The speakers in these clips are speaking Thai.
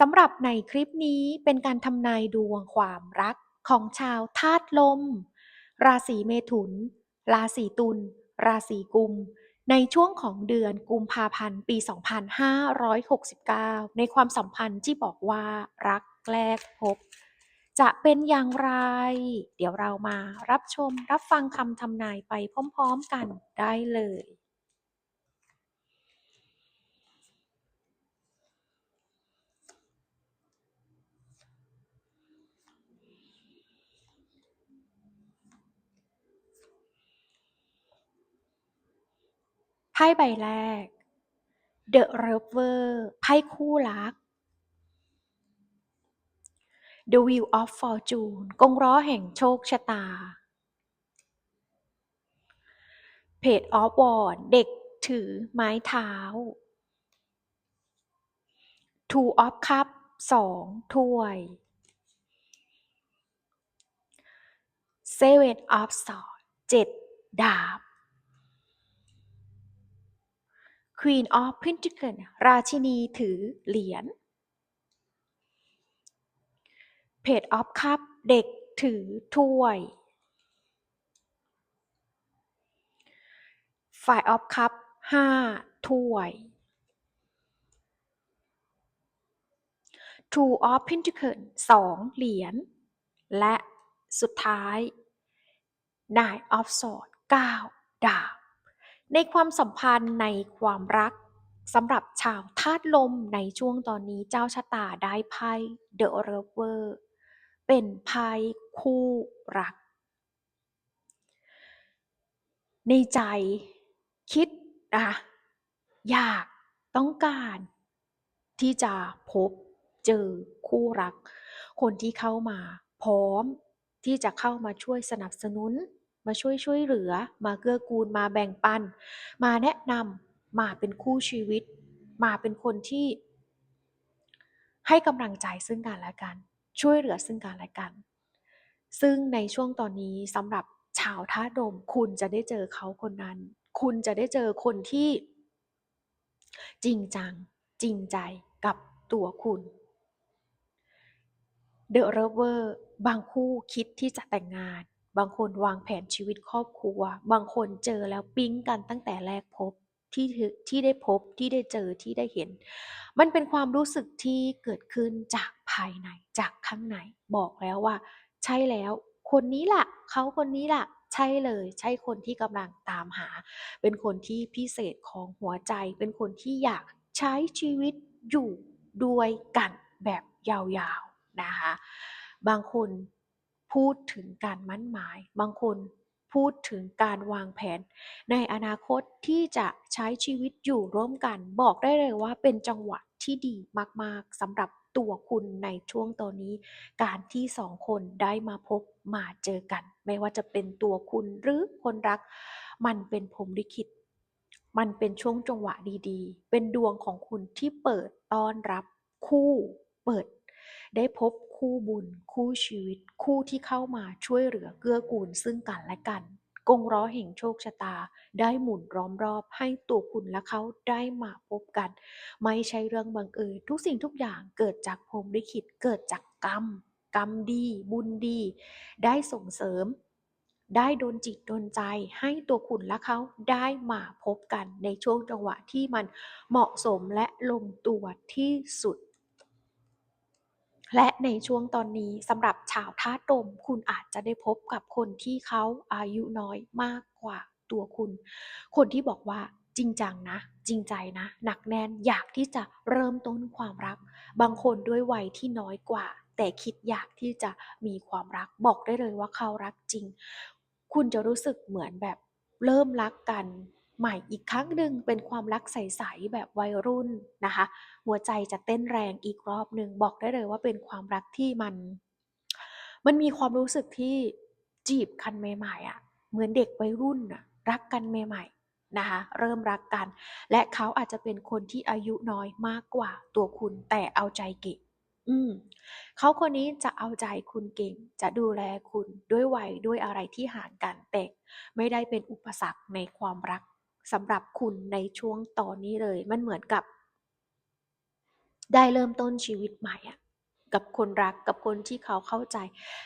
สำหรับในคลิปนี้เป็นการทำนายดวงความรักของชาวธาตุลม ราศีเมถุน ราศีตุล ราศีกุม ในช่วงของเดือนกุมภาพันธ์ปี 2569 ในความสัมพันธ์ที่บอกว่ารักแรกพบ จะเป็นอย่างไร เดี๋ยวเรามารับชมรับฟังคำทำนายไปพร้อม ๆ กันได้เลย พ่ใบแรก The Lover ไพ่คู่รัก The Wheel of Fortune กงล้อแห่งโชคชะตา Page of Wands เด็กถือไม้เท้า Two of Cups สองถ้วย Seven of Swords เจ็ดดาบ Queen of Pentacles ราชินีถือเหรียญ Page of Cup เด็กถือถ้วย Five of Cup ห้าถ้วย Two of Pentacles สองเหรียญ และสุดท้าย Nine of Swords เก้าดาบ ในความสัมพันธ์ในความรักสำหรับชาวธาตุลมในช่วงตอนนี้เจ้าชะตาได้ไพ่ The Lover เป็นไพ่คู่รัก ในใจคิดอะอยากต้องการที่จะพบเจอคู่รัก คนที่เข้ามาพร้อมที่จะเข้ามาช่วยสนับสนุน มาช่วยช่วยเหลือ มาเกื้อกูล มาแบ่งปัน มาแนะนำมาเป็นคู่ชีวิต มาเป็นคนที่ ให้กำลังใจซึ่งกันและกัน ช่วยเหลือซึ่งกันและกัน ซึ่งในช่วงตอนนี้สำหรับชาวท่าตุลมคุณจะได้เจอเขาคนนั้น คุณจะได้เจอคนที่ จริงจัง จริงใจกับตัวคุณ The Lover บางคู่คิดที่จะแต่งงาน บางคนวางแผนชีวิตครอบครัว บางคนเจอแล้วปิ๊งกันตั้งแต่แรกพบที่ถึที่ได้พบที่ได้เจอที่ได้เห็น มันเป็นความรู้สึกที่เกิดขึ้นจากภายในจากข้างในบอกแล้วว่า ใช่แล้ว คนนี้ล่ะเขาคนนี้ล่ะ ใช่เลย ใช่คนที่กำลังตามหา เป็นคนที่พิเศษของหัวใจ เป็นคนที่อยากใช้ชีวิตอยู่ด้วยกันแบบยาวๆนะคะ บางคน พูดถึงการมั่นหมาย บางคนพูดถึงการวางแผน ในอนาคตที่จะใช้ชีวิตอยู่ร่วมกัน บอกได้เลยว่าเป็นจังหวะที่ดีมากๆสำหรับตัวคุณในช่วงตอนนี้ การที่สองคนได้มาพบมาเจอกัน ไม่ว่าจะเป็นตัวคุณหรือคนรัก มันเป็นพรหมลิขิตมันเป็นช่วงจังหวะดีๆ เป็นดวงของคุณที่เปิดต้อนรับคู่ เปิด ได้พบ คู่บุญ คู่ชีวิต คู่ที่เข้ามาช่วยเหลือเกื้อกูลซึ่งกันและกัน กงล้อแห่งโชคชะตา ได้หมุนล้อมรอบ ให้ตัวคุณและเขาได้มาพบกัน ไม่ใช่เรื่องบังเอิญทุกสิ่งทุกอย่างเกิดจากพรหมลิขิตเกิดจากกรรม กรรมดี บุญดี ได้ส่งเสริมได้โดนจิตโดนใจให้ตัวคุณและเขาได้มาพบกันในช่วงจังหวะที่มันเหมาะสมและลงตัวที่สุด และในช่วงตอนนี้สำหรับชาวธาตุลมคุณอาจจะได้พบกับคนที่เขาอายุน้อยมากกว่าตัวคุณ คนที่บอกว่าจริงจังนะ จริงใจนะ หนักแน่นอยากที่จะเริ่มต้นความรัก บางคนด้วยวัยที่น้อยกว่า แต่คิดอยากที่จะมีความรักบอกได้เลยว่าเขารักจริง คุณจะรู้สึกเหมือนแบบเริ่มรักกัน ใหม่อีกครั้งหนึ่งเป็นความรักใสๆแบบวัยรุ่นนะคะ หัวใจจะเต้นแรงอีกรอบหนึ่งบอกได้เลยว่าเป็นความรักที่มัน มันมีความรู้สึกที่จีบกันใหม่ๆอะเหมือนเด็กวัยรุ่นอะรักกันใหม่ๆนะคะเริ่มรักกัน และเขาอาจจะเป็นคนที่อายุน้อยมากกว่าตัวคุณแต่เอาใจเก่งอืมเขาคนนี้จะเอาใจคุณเก่ง จะดูแลคุณด้วยวัยด้วยอะไรที่ห่างกันแต่ไม่ได้เป็นอุปสรรคในความรัก สำหรับคุณในช่วงตอนนี้เลย มันเหมือนกับ ได้เริ่มต้นชีวิตใหม่อะกับคนรักกับคนที่เขาเข้าใจ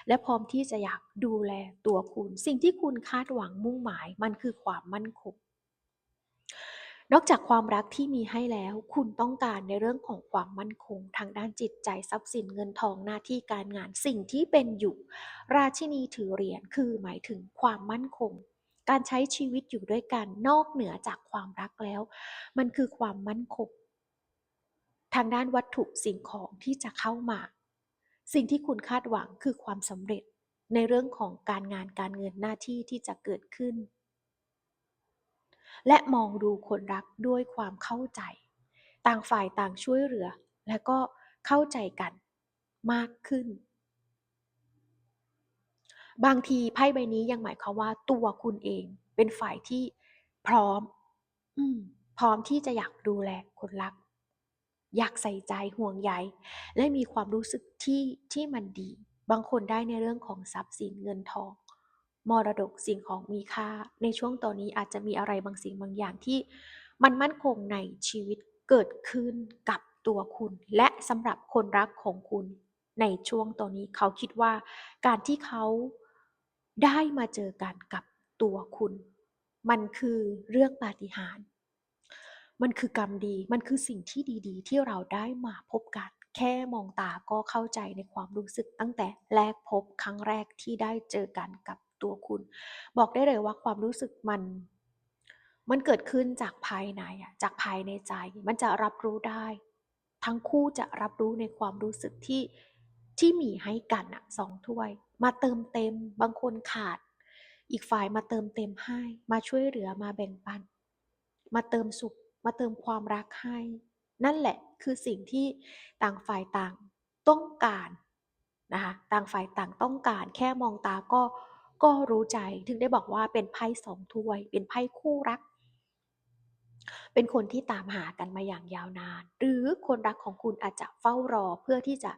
และพร้อมที่จะอยากดูแลตัวคุณ สิ่งที่คุณคาดหวังมุ่งหมาย มันคือความมั่นคงนอกจากความรักที่มีให้แล้ว คุณต้องการในเรื่องของความมั่นคง ทางด้านจิตใจทรัพย์สินเงินทองหน้าที่การงานสิ่งที่เป็นอยู่ ราชินีถือเหรียญคือหมายถึงความมั่นคง การใช้ชีวิตอยู่ด้วยกันนอกเหนือจากความรักแล้ว มันคือความมั่นคงทางด้านวัตถุสิ่งของที่จะเข้ามา สิ่งที่คุณคาดหวังคือความสำเร็จในเรื่องของการงานการเงินหน้าที่ที่จะเกิดขึ้น และมองดูคนรักด้วยความเข้าใจ ต่างฝ่ายต่างช่วยเหลือ และก็เข้าใจกันมากขึ้น บางทีไพ่ใบนี้ยังหมายความว่าตัวคุณเอง เป็นฝ่ายที่พร้อม อืม พร้อมที่จะอยากดูแลคนรัก อยากใส่ใจห่วงใยและมีความรู้สึกที่ที่มันดี บางคนได้ในเรื่องของทรัพย์สินเงินทองมรดกสิ่งของมีค่า ในช่วงตอนนี้อาจจะมีอะไรบางสิ่งบางอย่างที่มันมั่นคงในชีวิตเกิดขึ้นกับตัวคุณ และสำหรับคนรักของคุณ ในช่วงตอนนี้เขาคิดว่าการที่เขา ได้มาเจอกันกับตัวคุณ มันคือเรื่องปาฏิหาริย์มันคือกรรมดี มันคือสิ่งที่ดีๆ ที่เราได้มาพบกัน แค่มองตาก็เข้าใจในความรู้สึกตั้งแต่แรกพบครั้งแรกที่ได้เจอกันกับตัวคุณ บอกได้เลยว่าความรู้สึกมัน มันเกิดขึ้นจากภายในอะจากภายในใจ มันจะรับรู้ได้ ทั้งคู่จะรับรู้ในความรู้สึกที่ ที่มีให้กันอะสองถ้วย มาเติมเต็ม บางคนขาด อีกฝ่ายมาเติมเต็มให้ มาช่วยเหลือมาแบ่งปัน มาเติมสุข มาเติมความรักให้ นั่นแหละคือสิ่งที่ต่างฝ่ายต่างต้องการนะคะต่างฝ่ายต่างต้องการแค่มองตาก็ก็รู้ใจถึงได้บอกว่าเป็นไพ่สองถ้วย เป็นไพ่คู่รัก เป็นคนที่ตามหากันมาอย่างยาวนาน หรือคนรักของคุณอาจจะเฝ้ารอเพื่อที่จะ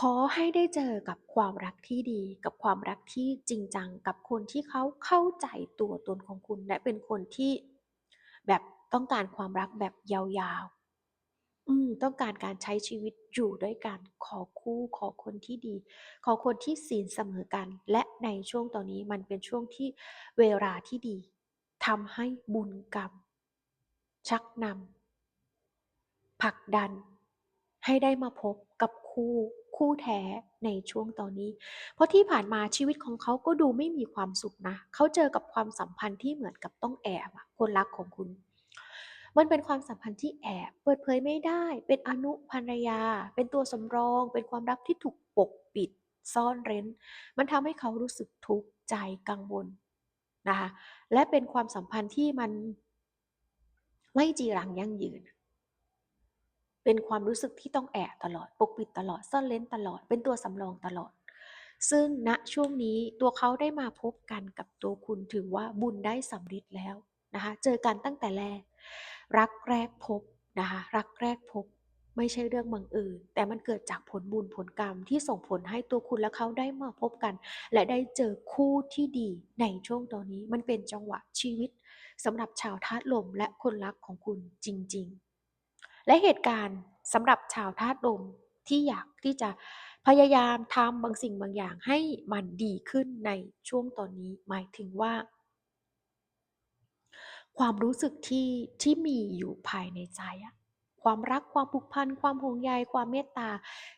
ขอให้ได้เจอกับความรักที่ดี กับความรักที่จริงจัง กับคนที่เขาเข้าใจตัวตนของคุณ และเป็นคนที่แบบต้องการความรักแบบยาวๆ อืม ต้องการการใช้ชีวิตอยู่ด้วยกัน ขอคู่ ขอคนที่ดี ขอคนที่ศีลเสมอกัน และในช่วงตอนนี้มันเป็นช่วงที่เวลาที่ดีทำให้บุญกรรม ชักนำผลักดัน ให้ได้มาพบกับคู่ คู่แท้ในช่วงตอนนี้ เพราะที่ผ่านมาชีวิตของเขาก็ดูไม่มีความสุขนะ เขาเจอกับความสัมพันธ์ที่เหมือนกับต้องแอบคนรักของคุณ มันเป็นความสัมพันธ์ที่แอบ เปิดเผยไม่ได้ เป็นอนุภรรยา เป็นตัวสำรอง เป็นความรักที่ถูกปกปิด ซ่อนเร้น มันทำให้เขารู้สึกทุกข์ใจกังวลนะคะ และเป็นความสัมพันธ์ที่มันไม่จีรังยั่งยืน เป็นความรู้สึกที่ต้องแอบตลอด ปกปิดตลอด ซ่อนเร้นตลอด เป็นตัวสำรองตลอด ซึ่งณช่วงนี้ตัวเขาได้มาพบกันกับตัวคุณถือว่าบุญได้สำเร็จแล้วนะคะ เจอกันตั้งแต่แรก รักแรกพบนะคะ รักแรกพบไม่ใช่เรื่องบังเอิญแต่มันเกิดจากผลบุญผลกรรมที่ส่งผลให้ตัวคุณและเขาได้มาพบกัน และได้เจอคู่ที่ดีในช่วงตอนนี้ มันเป็นจังหวะชีวิตสำหรับชาวธาตุลมและคนรักของคุณจริง ๆ และเหตุการณ์สำหรับชาวธาตุลมที่อยากที่จะพยายามทำบางสิ่งบางอย่างให้มันดีขึ้นในช่วงตอนนี้ หมายถึงว่า ความรู้สึกที่ที่มีอยู่ภายในใจอะความรักความผูกพันความห่วงใยความเมตตา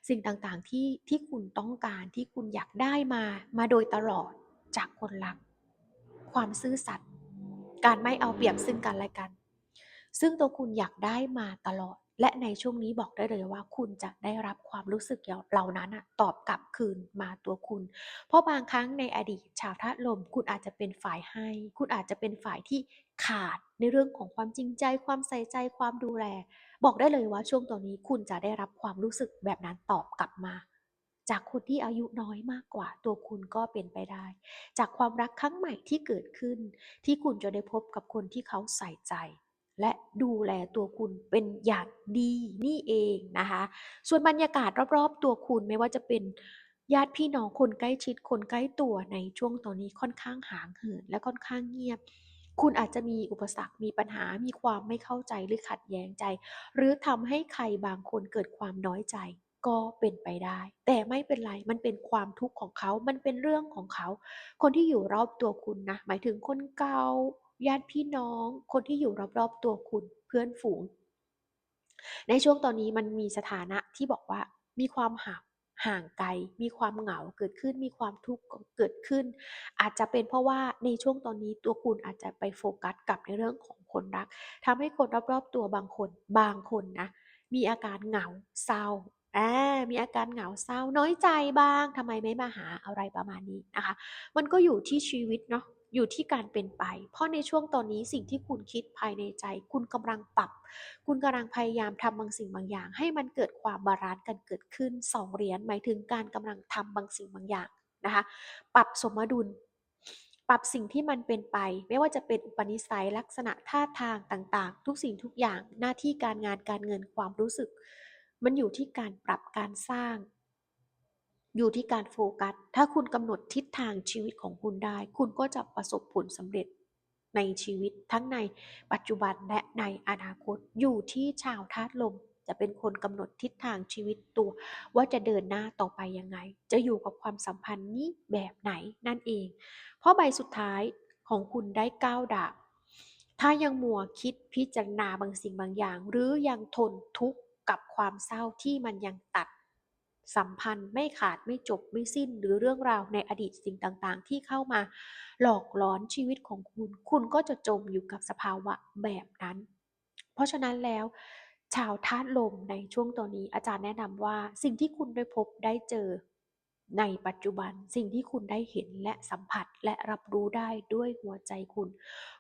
สิ่งต่างๆที่ที่คุณต้องการที่คุณอยากได้มา มาโดยตลอดจากคนรัก ความซื่อสัตย์การไม่เอาเปรียบซึ่งกันและกัน ซึ่งตัวคุณอยากได้มาตลอด และในช่วงนี้บอกได้เลยว่า คุณจะได้รับความรู้สึกเหล่านั้นตอบกลับคืนมาตัวคุณ เพราะบางครั้งในอดีตชาวธาตุลม คุณอาจจะเป็นฝ่ายให้ คุณอาจจะเป็นฝ่ายที่ขาดในเรื่องของความจริงใจ ความใส่ใจความดูแล บอกได้เลยว่าช่วงตอนนี้คุณจะได้รับความรู้สึกแบบนั้นตอบกลับมาจากคนที่อายุน้อยมากกว่าตัวคุณก็เป็นไปได้ จากความรักครั้งใหม่ที่เกิดขึ้น ที่คุณจะได้พบกับคนที่เขาใส่ใจ และดูแลตัวคุณเป็นอย่างดีนี่เองนะคะ ส่วนบรรยากาศรอบๆ ตัวคุณไม่ว่าจะเป็นญาติพี่น้องคนใกล้ชิดคนใกล้ตัวในช่วงตอนนี้ค่อนข้างห่างเหินและค่อนข้างเงียบ คุณอาจจะมีอุปสรรค มีปัญหา มีความไม่เข้าใจหรือขัดแย้งใจ หรือทำให้ใครบางคนเกิดความน้อยใจก็เป็นไปได้ แต่ไม่เป็นไร มันเป็นความทุกข์ของเขา มันเป็นเรื่องของเขา คนที่อยู่รอบตัวคุณนะ หมายถึงคนเก่า ญาติพี่น้อง คนที่อยู่รอบๆตัวคุณเพื่อนฝูง ในช่วงตอนนี้มันมีสถานะที่บอกว่ามีความห่างห่างไกล มีความเหงาเกิดขึ้น มีความทุกข์เกิดขึ้น อาจจะเป็นเพราะว่าในช่วงตอนนี้ตัวคุณอาจจะไปโฟกัสกับในเรื่องของคนรักทำให้คนรอบๆตัวบางคน บางคนนะ มีอาการเหงาเศร้าอ่ามีอาการเหงาเศร้าน้อยใจบ้างทำไมไม่มาหาอะไรประมาณนี้นะคะ มันก็อยู่ที่ชีวิตเนาะ อยู่ที่การเป็นไป เพราะในช่วงตอนนี้สิ่งที่คุณคิดภายในใจ คุณกำลังปรับ คุณกำลังพยายามทำบางสิ่งบางอย่าง ให้มันเกิดความบาลานซ์กันเกิดขึ้นสองเหรียญหมายถึงการกำลังทำบางสิ่งบางอย่างนะคะ ปรับสมดุล ปรับสิ่งที่มันเป็นไป ไม่ว่าจะเป็นอุปนิสัยลักษณะท่าทางต่าง ๆ ทุกสิ่งทุกอย่างหน้าที่การงานการเงินความรู้สึก มันอยู่ที่การปรับการสร้าง อยู่ที่การโฟกัส ถ้าคุณกำหนดทิศทางชีวิตของคุณได้ คุณก็จะประสบผลสำเร็จในชีวิตทั้งในปัจจุบันและในอนาคตอยู่ที่ชาวธาตุลม จะเป็นคนกำหนดทิศทางชีวิตตัว ว่าจะเดินหน้าต่อไปยังไง จะอยู่กับความสัมพันธ์นี้แบบไหนนั่นเอง เพราะใบสุดท้ายของคุณได้ก้าวดาบถ้ายังมัวคิดพิจารณาบางสิ่งบางอย่าง หรือยังทนทุกข์กับความเศร้าที่มันยังตัด สัมพันธ์ไม่ขาดไม่จบไม่สิ้นหรือเรื่องราวในอดีตสิ่งต่างๆ ที่เข้ามาหลอกหลอนชีวิตของคุณ คุณก็จะจมอยู่กับสภาวะแบบนั้น เพราะฉะนั้นแล้ว ชาวธาตุลมในช่วงตอนนี้อาจารย์แนะนำว่าสิ่งที่คุณได้พบได้เจอ ในปัจจุบันสิ่งที่คุณได้เห็นและสัมผัสและรับรู้ได้ด้วยหัวใจคุณ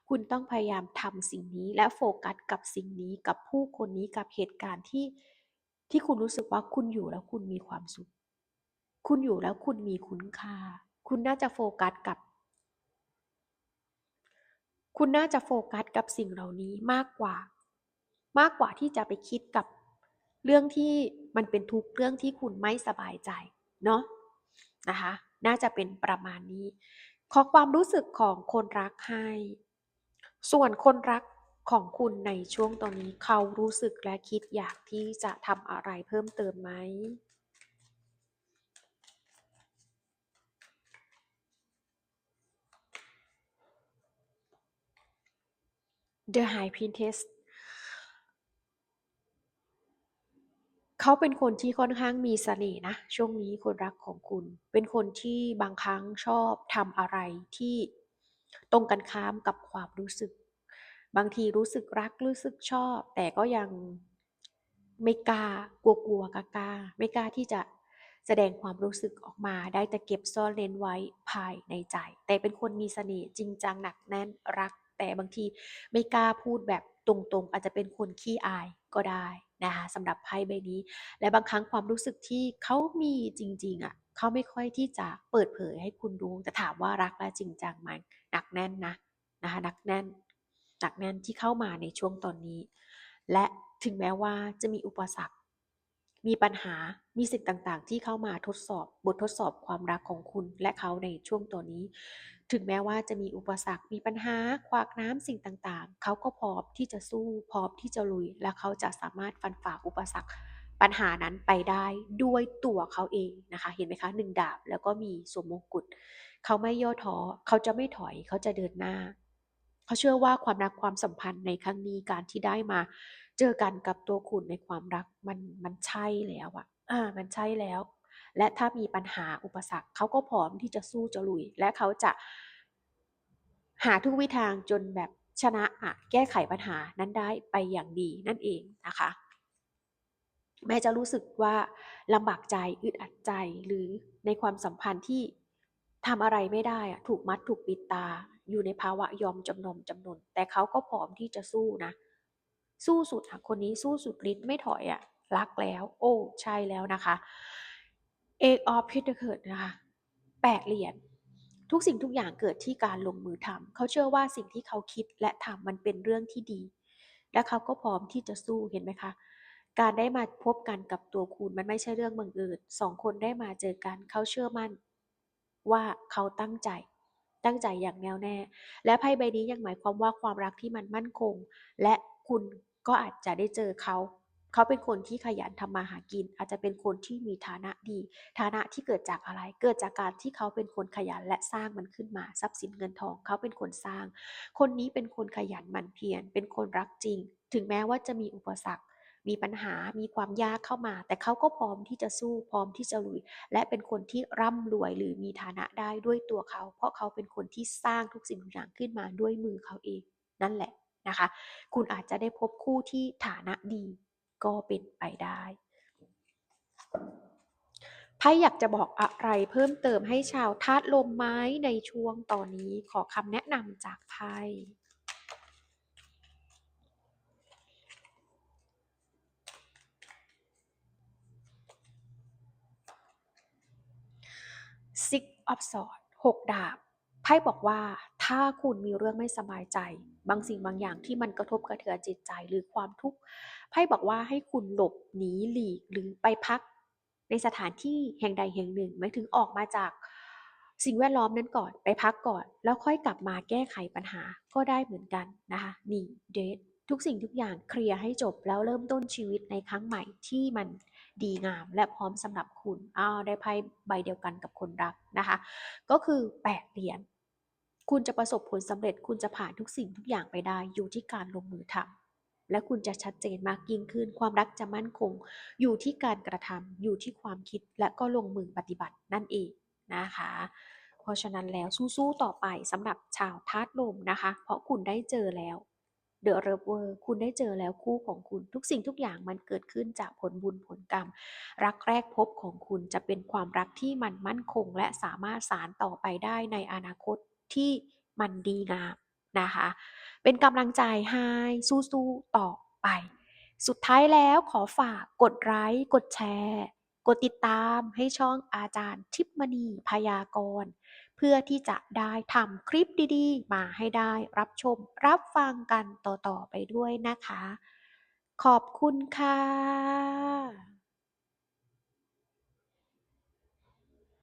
คุณต้องพยายามทำสิ่งนี้และโฟกัสกับสิ่งนี้กับผู้คนนี้กับเหตุการณ์ที่ ที่คุณรู้สึกว่าคุณอยู่แล้วคุณมีความสุข คุณอยู่แล้วคุณมีคุณค่า คุณน่าจะโฟกัสกับ คุณน่าจะโฟกัสกับสิ่งเหล่านี้มากกว่า มากกว่าที่จะไปคิดกับเรื่องที่มันเป็นทุกเรื่องที่คุณไม่สบายใจเนาะนะคะ น่าจะเป็นประมาณนี้ ขอความรู้สึกของคนรักให้ ส่วนคนรัก ของคุณในช่วงตอนนี้เขารู้สึกและคิดอยากที่จะทำอะไรเพิ่มเติมไหม The High Priestess เขาเป็นคนที่ค่อนข้างมีเสน่ห์นะ ช่วงนี้คนรักของคุณ เป็นคนที่บางครั้งชอบทำอะไรที่ตรงกันข้ามกับความรู้สึก บางทีรู้สึกรักรู้สึกชอบ แต่ก็ยังไม่กล้ากลัวกลัวกล้ากล้าไม่กล้าที่จะแสดงความรู้สึกออกมาได้แต่เก็บซ่อนเร้นไว้ภายในใจ แต่เป็นคนมีเสน่ห์จริงจังหนักแน่นรัก แต่บางทีไม่กล้าพูดแบบตรงๆ อาจจะเป็นคนขี้อายก็ได้นะคะสำหรับไพ่ใบนี้ และบางครั้งความรู้สึกที่เขามีจริง ๆอะเขาไม่ค่อยที่จะเปิดเผยให้คุณรู้แต่ถามว่ารักและจริงจังไหมหนักแน่นนะนะคะหนักแน่น หนักแน่นที่เข้ามาในช่วงตอนนี้ และถึงแม้ว่าจะมีอุปสรรค มีปัญหา มีสิ่งต่างๆ ที่เข้ามาทดสอบ บททดสอบความรักของคุณและเขาในช่วงตัวนี้ ถึงแม้ว่าจะมีอุปสรรค มีปัญหา ขวากน้ำสิ่งต่างๆ เขาก็พร้อมที่จะสู้ พร้อมที่จะลุย และเขาจะสามารถฟันฝ่าอุปสรรคปัญหานั้นไปได้ด้วยตัวเขาเองนะคะ เห็นไหมคะหนึ่งดาบแล้วก็มีสวมมงกุฎเขาไม่ย่อท้อเขาจะไม่ถอยเขาจะเดินหน้า เขาเชื่อว่าความรักความสัมพันธ์ในครั้งนี้การที่ได้มา เจอกันกับตัวคุณในความรักมันมันใช่แล้วอะอ่า มันใช่แล้ว และถ้ามีปัญหาอุปสรรคเขาก็พร้อมที่จะสู้จะลุย และเขาจะ หาทุกวิธีทางจนแบบชนะอะแก้ไขปัญหานั้นได้ไปอย่างดีนั่นเองนะคะแม้จะรู้สึกว่าลำบากใจอึดอัดใจหรือในความสัมพันธ์ที่ทำอะไรไม่ได้อะถูกมัดถูกปิดตา อยู่ในภาวะยอมจำนนจำนน แต่เขาก็พร้อมที่จะสู้นะ สู้สุดค่ะคนนี้สู้สุดฤทธิ์ไม่ถอยอะรักแล้ว โอ้ใช่แล้วนะคะเอกออฟพิทเกิดนะคะแปดเหรียญทุกสิ่งทุกอย่างเกิดที่การลงมือทำเขาเชื่อว่าสิ่งที่เขาคิดและทำมันเป็นเรื่องที่ดี และเขาก็พร้อมที่จะสู้เห็นไหมคะการได้มาพบกันกับตัวคุณมันไม่ใช่เรื่องบังเอิญสองคนได้มาเจอกัน เขาเชื่อมั่นว่าเขาตั้งใจ ตั้งใจอย่างแน่วแน่ และไพ่ใบนี้ยังหมายความว่าความรักที่มันมั่นคง และคุณก็อาจจะได้เจอเขาเขาเป็นคนที่ขยันทำมาหากิน อาจจะเป็นคนที่มีฐานะดี ฐานะที่เกิดจากอะไร เกิดจากการที่เขาเป็นคนขยันและสร้างมันขึ้นมาทรัพย์สินเงินทอง เขาเป็นคนสร้าง คนนี้เป็นคนขยันหมั่นเพียรเป็นคนรักจริง ถึงแม้ว่าจะมีอุปสรรค มีปัญหามีความยากเข้ามา แต่เขาก็พร้อมที่จะสู้พร้อมที่จะลุย และเป็นคนที่ร่ำรวยหรือมีฐานะได้ด้วยตัวเขา เพราะเขาเป็นคนที่สร้างทุกสิ่งทุกอย่างขึ้นมาด้วยมือเขาเองนั่นแหละนะคะ คุณอาจจะได้พบคู่ที่ฐานะดีก็เป็นไปได้ไพ่อยากจะบอกอะไรเพิ่มเติมให้ชาวธาตุลมไม้ในช่วงตอนนี้ขอคำแนะนำจากไพ่ Six of Swords หกดาบไพ่บอกว่าถ้าคุณมีเรื่องไม่สบายใจ บางสิ่งบางอย่างที่มันกระทบกระเทือนจิตใจหรือความทุกข์ไพ่บอกว่าให้คุณหลบหนีหลีกหรือไปพัก ในสถานที่แห่งใดแห่งหนึ่งหมายถึงออกมาจากสิ่งแวดล้อมนั้นก่อนไปพักก่อน แล้วค่อยกลับมาแก้ไขปัญหาก็ได้เหมือนกันนะคะนี่เดททุกสิ่งทุกอย่างเคลียร์ให้จบแล้วเริ่มต้นชีวิตในครั้งใหม่ที่มัน ดีงาม และพร้อมสำหรับคุณอ้าวได้ไพ่ใบเดียวกันกับคนรักนะคะ ก็คือแปดเหรียญคุณจะประสบผลสำเร็จ คุณจะผ่านทุกสิ่งทุกอย่างไปได้อยู่ที่การลงมือทำและคุณจะชัดเจนมากยิ่งขึ้น ความรักจะมั่นคง อยู่ที่การกระทำอยู่ที่ความคิดและก็ลงมือปฏิบัตินั่นเองนะคะเพราะฉะนั้นแล้วสู้ๆต่อไปสำหรับชาวธาตุลมนะคะ เพราะคุณได้เจอแล้ว เดอะเรเวอร์คุณได้เจอแล้วคู่ของคุณ ทุกสิ่งทุกอย่างมันเกิดขึ้นจากผลบุญผลกรรม รักแรกพบของคุณจะเป็นความรักที่มันมั่นคง และสามารถสารต่อไปได้ในอนาคตที่มันดีงามนะคะ เป็นกำลังใจให้สู้ๆต่อไป สุดท้ายแล้วขอฝากกดไลค์กดแชร์ กดติดตามให้ช่องอาจารย์ทิพมณีพยากรณ์ เพื่อที่จะได้ทำคลิปดีๆ มาให้ได้รับชมรับฟังกันต่อๆไปด้วยนะคะ ขอบคุณค่ะ